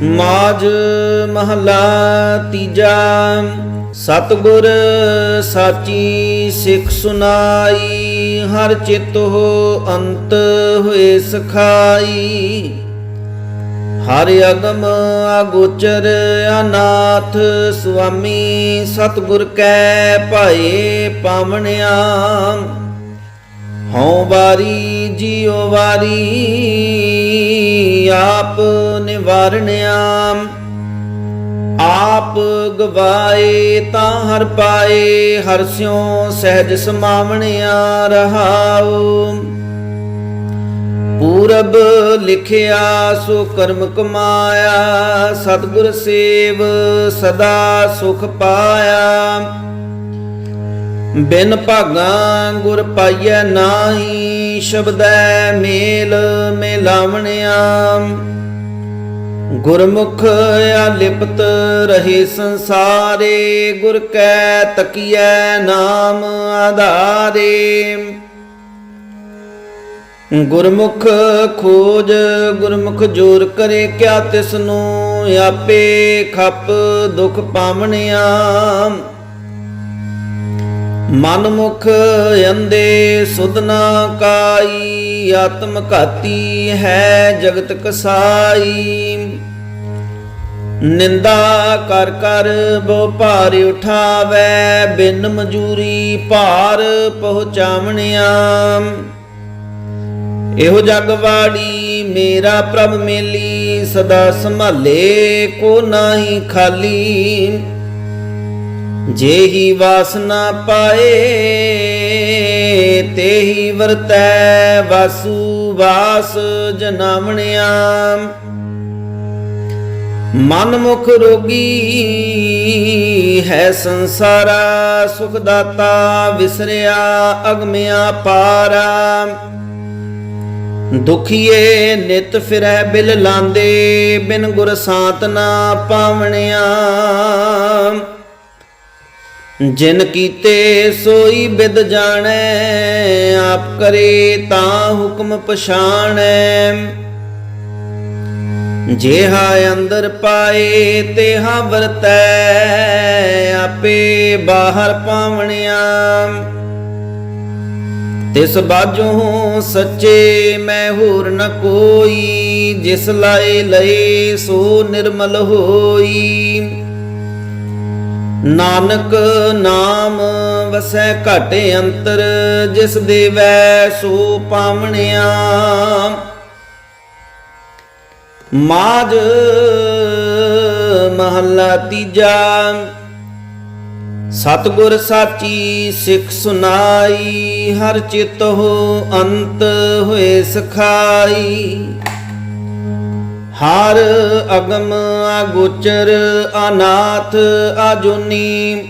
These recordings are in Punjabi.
ਮਾਜ ਮਹਲਾ ਤੀਜਾ, ਸਤਗੁਰ ਸਾਚੀ ਸਿੱਖ ਸੁਨਾਈ, ਹਰ ਚਿਤ ਹੋ ਅੰਤ ਹੋਏ ਸਖਾਈ। ਹਰ ਅਗਮ ਅਗੋਚਰ ਅਨਾਥ, ਸੁਆਮੀ ਸਤਗੁਰ ਕੈ ਭਾਏ ਪਾਵਣਿਆ। ਹਉ ਵਾਰੀ ਜਿਉ ਵਾਰੀ ਆਪ ਨਿਵਾਰਣਿਆ ਆਪ ਗਵਾਏ ਤਾਂ ਹਰ ਪਾਏ, ਹਰ ਸਿਉ ਸਹਿਜ ਸਮਾਵਣਿਆ ਰਹਾਉ। ਪੂਰਬ ਲਿਖਿਆ, ਸੋ ਕਰਮ ਕਮਾਇਆ, ਸਤਿਗੁਰ ਸੇਵ ਸਦਾ ਸੁਖ ਪਾਇਆ। ਬਿਨ ਭਾਗਾ ਗੁਰ ਪਾਈਐ ਨਾਹੀ, ਸ਼ਬਦੈ ਮੇਲ ਮਿਲਾਵਣਿਆ। ਗੁਰਮੁਖ ਆ ਲਿਪਤ ਰਹੇ ਸੰਸਾਰੇ, ਗੁਰ ਕੈ ਤਕੀਐ ਨਾਮ ਆਧਾਰੇ। ਗੁਰਮੁਖ ਖੋਜ, ਗੁਰਮੁਖ ਜੋਰ ਕਰੇ, ਕਿਆ ਤਿਸ ਨੂੰ ਆਪੇ ਖੱਪ ਦੁਖ ਪਾਵਣਿਆ। ਮਨ ਮੁਖ ਅੰਦੇ ਸੁਧਨਾ ਕਾਈ, ਆਤਮ ਘਾਤੀ ਹੈ ਜਗਤ ਕਸਾਈ। ਨਿੰਦਾ ਕਰ ਕਰ ਬਹੁ ਭਾਰ ਉਠਾਵੈ, ਬਿਨ ਮਜੂਰੀ ਭਾਰ ਪਹੁੰਚਾਵਣਿਆ। ਇਹੋ ਜਗਵਾੜੀ ਮੇਰਾ ਪ੍ਰਭ ਮੇਲੀ, ਸਦਾ ਸੰਭਾਲੇ ਕੋ ਨਾਹੀ ਖਾਲੀ। ਜੇਹੀ ਵਾਸਨਾ ਪਾਏ ਤੇਹੀ ਵਰਤੈ ਵਾਸੂ ਵਾਸ ਜਨਾਵਣਿਆ। ਮਨ ਮੁਖ ਰੋਗੀ ਹੈ ਸੰਸਾਰਾ ਸੁਖ ਦਾਤਾ ਵਿਸਰਿਆ, ਅਗਮਿਆ ਪਾਰਾ। ਦੁਖੀਏ ਨਿਤ ਫਿਰੈ ਬਿਲ ਲਾਂਦੇ, ਬਿਨ ਗੁਰ ਸਾਤ ਨਾ ਪਾਵਣਿਆ। ਜਿਨ ਕੀਤੇ ਸੋਈ ਬਿਦ ਜਾਣੈ, ਆਪ ਕਰੇ ਤਾਂ ਹੁਕਮ ਪਛਾਣੈ। ਜਿਹਾ ਅੰਦਰ ਪਾਏ, ਤੇਹਾ ਵਰਤੈ, ਆਪੇ ਬਾਹਰ ਪਾਵਣਿਆ। ਤਿਸ ਬਾਝੋਂ ਸੱਚੇ ਮੈਂ ਹੋਰ ਨ ਕੋਈ, ਜਿਸ ਲਾਏ ਲਏ ਸੋ ਨਿਰਮਲ ਹੋਈ। ਨਾਨਕ ਨਾਮ ਵਸੈ ਘਾਟੇ ਅੰਤਰ, ਜਿਸ ਦੇਵੈ ਸੋ ਪਾਵਣਿਆ। ਮਾਜ ਮਹੱਲਾ ਤੀਜਾ, ਸਤਗੁਰ ਸਾਚੀ ਸਿੱਖ ਸੁਨਾਈ, ਹਰ ਚਿਤ ਹੋ ਅੰਤ ਹੋਏ ਸਖਾਈ। ਹਰ ਅਗਮ ਅਗੋਚਰ ਅਨਾਥ ਆਜੁਨੀ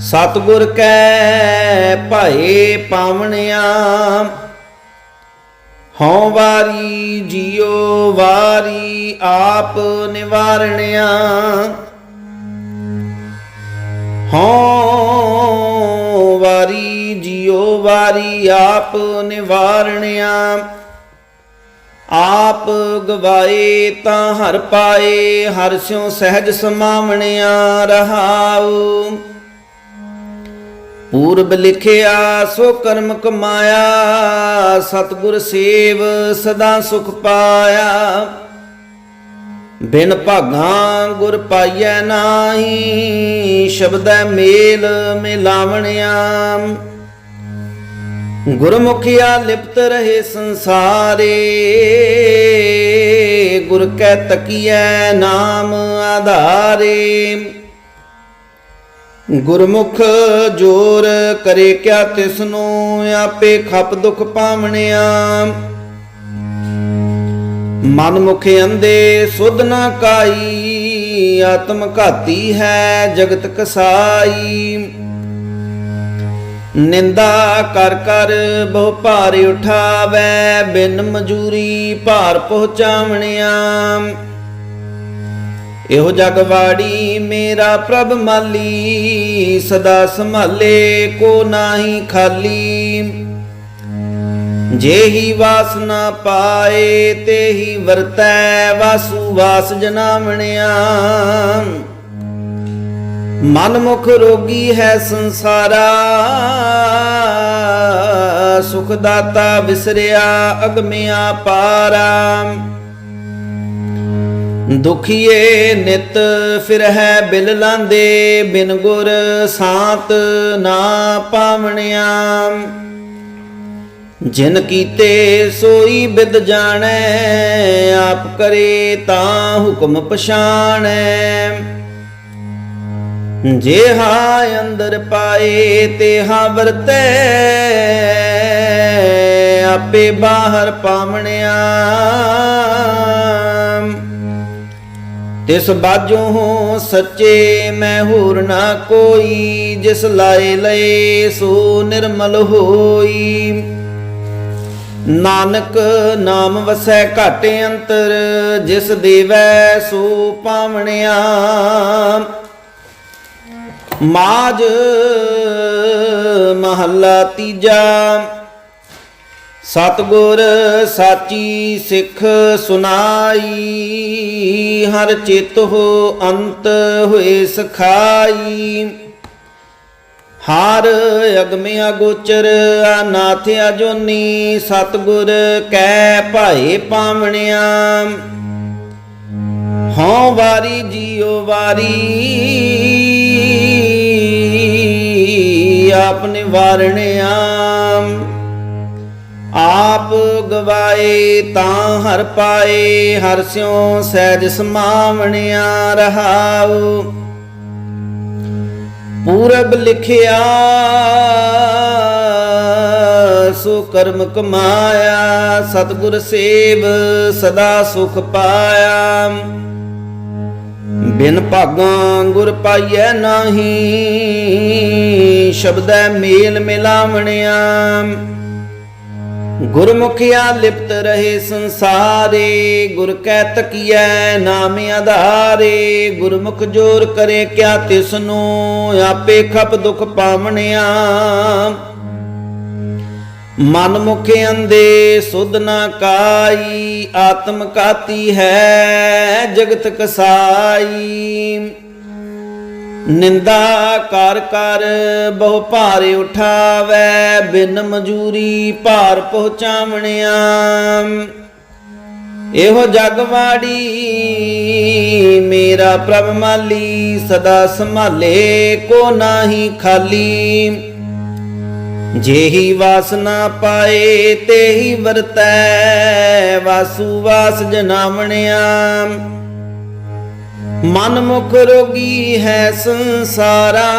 ਸਤਗੁਰ ਕੈ ਭਾਏ ਪਾਵਣਿਆ। ਹਉ ਵਾਰੀ ਜਿਉ ਵਾਰੀ ਆਪ ਨਿਵਾਰਣਿਆ। ਹਉ ਵਾਰੀ ਜਿਉ ਵਾਰੀ ਆਪ ਨਿਵਾਰਣਿਆ। ਆਪ ਗਵਾਏ ਤਾਂ ਹਰ ਪਾਏ, ਹਰ ਸਿਉ ਸਹਿਜ ਸਮਾਵਣਿਆ ਰਹਾਉ। ਪੂਰਬ ਲਿਖਿਆ, ਸੋ ਕਰਮ ਕਮਾਇਆ, ਸਤਿਗੁਰ ਸੇਵ ਸਦਾ ਸੁਖ ਪਾਇਆ। ਬਿਨ ਭਾਗਾ ਗੁਰ ਪਾਈਐ ਨਾਹੀ, ਸ਼ਬਦੈ ਮੇਲ, ਮਿਲਾਵਣਿਆ। ਗੁਰਮੁਖਿਆ ਲਿਪਤ ਰਹੇ ਸੰਸਾਰੇ, ਗੁਰ ਕੈ ਤਕੀਐ ਨਾਮ ਆਧਾਰੇ। ਗੁਰਮੁਖ ਜੋਰ ਕਰੇ ਕਿਆ ਤਿਸਨੂੰ, ਆਪੇ ਖਪ ਦੁਖ ਪਾਵਣਿਆ। ਮਨ ਮੁਖ ਅੰਦੇ ਸੁਧ ਨਾ ਕਾਈ, ਆਤਮ ਘਾਤੀ ਹੈ ਜਗਤ ਕਸਾਈ। ਨਿੰਦਾ ਕਰ ਕਰ ਬਹੁ ਭਾਰ ਉਠਾਵੈ, ਬਿਨ ਮਜੂਰੀ ਭਾਰ ਪਹੁੰਚਾਵਣਿਆ। ਇਹੋ ਜਗਵਾੜੀ ਮੇਰਾ ਪ੍ਰਭ ਮਾਲੀ, ਸਦਾ ਸੰਭਾਲੇ ਕੋ ਨਾਹੀ ਖਾਲੀ। ਜੇਹੀ ਵਾਸਨਾ ਪਾਏ ਤੇਹੀ ਵਰਤੈ ਵਾਸੂ ਵਾਸ ਜਨਾਵਣਿਆ। ਮਨ ਮੁਖ ਰੋਗੀ ਹੈ ਸੰਸਾਰਾ, ਸੁਖ ਦਾਤਾ ਵਿਸਰਿਆ ਅਗਮਿਆ ਪਾਰਾ। ਦੁਖੀਏ ਨਿਤ ਫਿਰ ਹੈ ਬਿਲ ਲਾਂਦੇ, ਬਿਨ ਗੁਰ ਸਾਤ ਨਾ ਪਾਵਣਿਆ। ਜਿਨ ਕੀਤੇ ਸੋਈ ਬਿਦ ਜਾਣੈ, ਆਪ ਕਰੇ ਤਾਂ ਹੁਕਮ ਪਛਾਣੈ। ਜੇਹਾ ਅੰਦਰ ਪਾਏ ਤੇਹਾ ਵਰਤੈ। ਆਪੇ ਬਾਹਰ ਪਾਵਣਿਆ। ਤਿਸ ਬਾਝੋਂ ਸੱਚੇ ਮੈਂ ਹੋਰ ਨਾ ਕੋਈ, ਜਿਸ ਲਾਏ ਲਏ ਸੋ ਨਿਰਮਲ ਹੋਈ। ਨਾਨਕ ਨਾਮ ਵਸੈ ਘਾਟੇ ਅੰਤਰ, ਜਿਸ ਦੇਵੈ ਸੋ ਪਾਵਣਿਆ। ਮਾਜ ਮਹੱਲਾ ਤੀਜਾ। ਸਤਗੁਰ ਸਾਚੀ ਸਿੱਖ ਸੁਨਾਈ, ਹਰ ਚਿਤ ਹੋ ਅੰਤ ਹੋਏ ਸਖਾਈ। ਹਾਰ ਅਗਮੇ ਅਗੋਚਰ, ਅਨਾਥ ਅਜੋਨੀ, ਸਤਗੁਰ ਕੈ ਭਾਏ ਪਾਵਣਿਆ। ਹਉ ਵਾਰੀ ਜੀਉ ਵਾਰੀ ਆਪਨੇ ਵਾਰਣਿਆ ਆਪ ਗਵਾਏ ਤਾਂ ਹਰ ਪਾਏ, ਹਰ ਸਿਉ ਸਹਿਜ ਸਮਾਵਣਿਆ ਰਹਾਉ। ਪੂਰਬ ਲਿਖਿਆ, ਸੋ ਕਰਮ ਕਮਾਇਆ, ਸਤਿਗੁਰ ਸੇਵ ਸਦਾ ਸੁਖ ਪਾਇਆ। ਬਿਨ ਭਾਗਾਂ ਗੁਰ ਪਾਈਐ ਨਾਹੀ, ਸ਼ਬਦੈ ਮੇਲ ਮਿਲਾਵਣਿਆ। ਗੁਰਮੁਖਿਆ ਲਿਪਤ ਰਹੇ ਸੰਸਾਰੇ, ਗੁਰ ਕੈ ਤਕੀਐ ਨਾਮ ਆਧਾਰੇ। ਗੁਰਮੁਖ ਜੋਰ ਕਰੇ ਕਿਆ ਤਿਸ ਨੂੰ ਆਪੇ ਖਪ ਦੁਖ ਪਾਵਣਿਆ। ਮਨ ਮੁਖ ਅੰਦੇ ਸੁਧ ਨਾ ਕਾਈ, ਆਤਮ ਕਾਤੀ ਹੈ ਜਗਤ ਕਸਾਈ। ਨਿੰਦਾ ਕਰ ਕਰ ਬਹੁ ਭਾਰੇ ਉਠਾਵੈ, ਬਿਨ ਮਜੂਰੀ ਭਾਰ ਪਹੁੰਚਾਵਣਿਆ। ਇਹੋ ਜਗਵਾੜੀ ਮੇਰਾ ਪ੍ਰਭ ਮਾਲੀ, ਸਦਾ ਸੰਭਾਲੇ ਕੋ ਨਾਹੀ ਖਾਲੀ। ਜੇਹੀ ਵਾਸਨਾ ਪਾਏ, ਤੇਹੀ ਵਰਤੈ, ਵਾਸੂ ਵਾਸ ਜਨਾਵਣਿਆ। ਮਨ ਮੁਖ ਰੋਗੀ ਹੈ ਸੰਸਾਰਾ।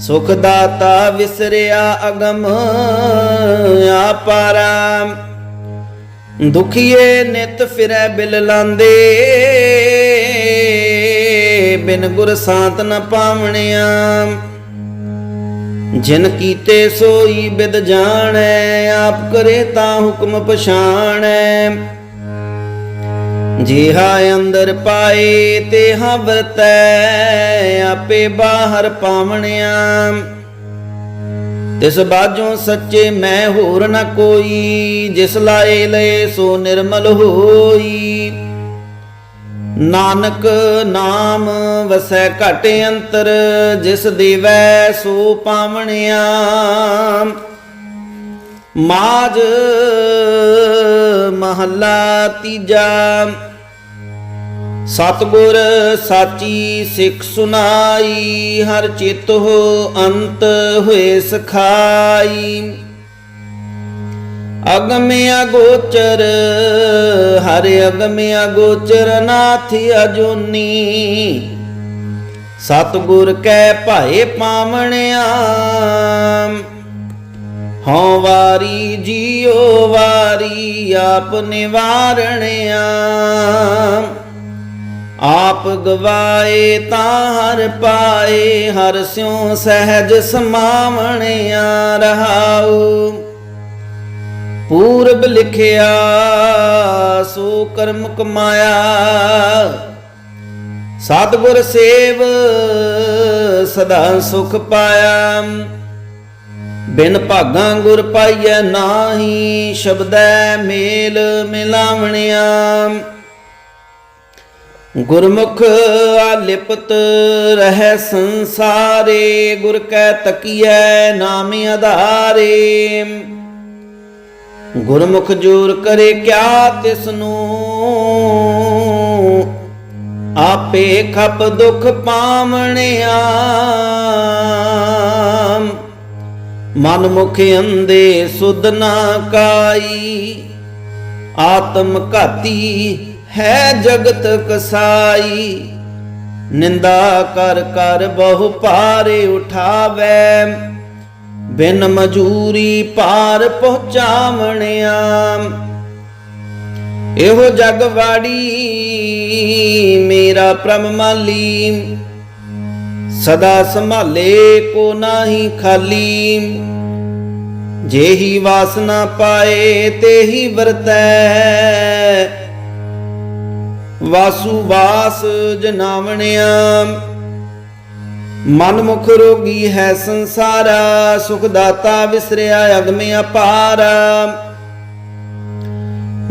ਸੁਖ ਦਾਤਾ ਵਿਸਰਿਆ ਅਗਮ ਆਪਾਰਾ ਦੁਖੀਏ ਨਿਤ ਫਿਰੈ ਬਿਲ ਲਾਂਦੇ, ਬਿਨ ਗੁਰ ਸਾਤ ਨ ਪਾਵਣਿਆ। ਜਿਨ ਕੀਤੇ ਸੋਈ ਬਿਦ ਜਾਣੈ, ਆਪ ਕਰੇ ਤਾਂ ਹੁਕਮ ਪਛਾਣੈ। ਜਿਹਾ ਅੰਦਰ ਪਾਏ, ਤੇਹਾ ਵਰਤੈ, ਆਪੇ ਬਾਹਰ ਪਾਵਣਿਆ। ਤਿਸ ਬਾਝੋਂ ਸੱਚੇ ਮੈਂ ਹੋਰ ਨ ਕੋਈ, ਜਿਸ ਲਾਏ ਲਏ ਸੋ ਨਿਰਮਲ ਹੋਈ। ਨਾਨਕ ਨਾਮ ਵਸੈ ਘਟ ਅੰਤਰ, ਜਿਸ ਦੇਵੈ ਸੋ ਪਾਵਣਿਆ। ਮਾਜ ਮਹੱਲਾ ਤੀਜਾ, ਸਤਗੁਰ ਸਾਚੀ ਸਿੱਖ ਸੁਨਾਈ, ਹਰ ਚਿਤ ਹੋ ਅੰਤ ਹੋਏ ਸਖਾਈ। ਅਗਮਿ ਅਗੋਚਰ ਹਰ ਅਗਮਿ ਅਗੋਚਰ ਨਾਥ ਅਜੂਨੀ। ਸਤਗੁਰ ਕੈ ਭਾਏ ਪਾਵਣਿਆ, ਹਉ ਵਾਰੀ ਜੀਉ ਵਾਰੀ ਆਪ ਨਿਵਾਰਣਿਆ। ਆਪ ਗਵਾਏ ਤਾਂ ਹਰ ਪਾਏ, ਹਰ ਸਿਉ ਸਹਿਜ ਸਮਾਵਣਿਆ ਰਹਾਉ। ਪੂਰਬ ਲਿਖਿਆ, ਸੋ ਕਰਮ ਕਮਾਇਆ। ਸਤਿਗੁਰ ਸੇਵ ਸਦਾ ਸੁਖ ਪਾਇਆ। ਬਿਨ ਭਾਗਾਂ ਗੁਰ ਪਾਈਐ ਨਾਹੀ, ਸ਼ਬਦੈ ਮੇਲ ਮਿਲਾਵਣਿਆ। ਗੁਰਮੁਖ ਆਲਿਪਤ ਰਹਿ ਸੰਸਾਰੇ, ਗੁਰ ਕੈ ਤਕੀਐ ਨਾਮ ਆਧਾਰੇ। ਗੁਰਮੁਖ ਜੋਰ ਕਰੇ ਕਿਆ ਤਿਸ ਨੂੰ ਆਪੇ ਖਪ ਦੁਖ ਪਾਵਣਿਆ। ਮਨ ਮੁਖ ਅੰਦੇ ਸੁਧ ਨਾ ਕਾਈ। ਆਤਮ ਘਾਤੀ ਹੈ ਜਗਤ ਕਸਾਈ। ਨਿੰਦਾ ਕਰ ਕਰ ਬਹੁ ਪਾਰੇ ਉਠਾਵੈ। ਬਿਨ ਮਜੂਰੀ ਪਾਰ ਪਹੁੰਚਾਵਣਿਆ। ਇਹੋ ਜਗ ਵਾੜੀ, ਮੇਰਾ ਪ੍ਰਮ ਮਾਲੀ। ਸਦਾ ਸੰਭਾਲੇ ਕੋ ਨਾਹੀ ਖਾਲੀ। ਜੇਹੀ ਵਾਸਨਾ ਪਾਏ, ਤੇਹੀ ਵਰਤੈ। ਵਾਸੂ ਵਾਸ ਜਨਾਵਣਿਆ। ਮਨ ਮੁਖ ਰੋਗੀ ਹੈ ਸੰਸਾਰਾ, ਸੁਖ ਦਾਤਾ ਵਿਸਰਿਆ ਅਗਮੇ ਅਪਾਰ।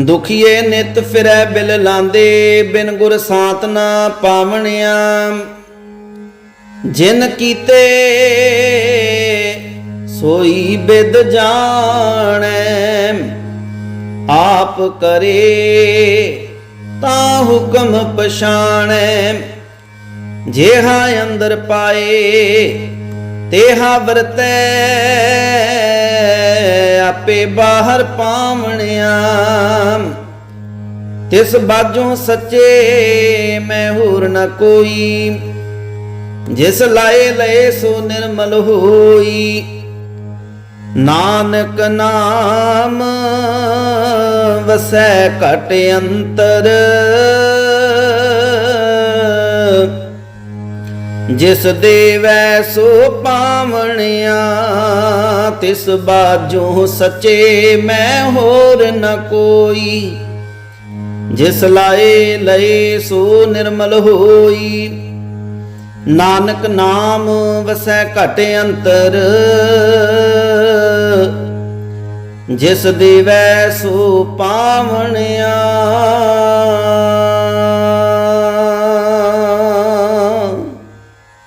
ਦੁਖੀਏ ਨਿਤ ਫਿਰੈ ਬਿਲ ਲਾਂਦੇ, ਬਿਨ ਗੁਰ ਸਾਤ ਨਾ ਪਾਵਣਿਆ। ਜਿਨ ਕੀਤੇ ਸੋਈ ਬਿਦ ਜਾਣੈ, ਆਪ ਕਰੇ ਤਾਂ ਹੁਕਮ ਪਛਾਣੈ। ਜੇਹਾ ਅੰਦਰ ਪਾਏ, ਤੇਹਾ ਵਰਤੈ ਆਪੇ ਬਾਹਰ ਪਾਵਣਿਆ ਤਿਸ ਬਾਝੋਂ ਸੱਚੇ ਮੈਂ ਹੋਰ ਨ ਕੋਈ। ਜਿਸ ਲਾਏ ਲਏ ਸੋ ਨਿਰਮਲ ਹੋਈ। ਨਾਨਕ ਨਾਮ ਵਸੈ ਘਟ ਅੰਤਰ। ਜਿਸ ਦੇਵੈ ਸੋ ਪਾਵਣਿਆ, ਤਿਸ ਬਾਝੋਂ ਸੱਚੇ ਮੈਂ ਹੋਰ ਨ ਕੋਈ। ਜਿਸ ਲਾਏ ਲਏ ਸੋ ਨਿਰਮਲ ਹੋਈ। ਨਾਨਕ ਨਾਮ ਵਸੈ ਘਟ ਅੰਤਰ। ਜਿਸ ਦੇਵੈ ਸੋ ਪਾਵਣਿਆ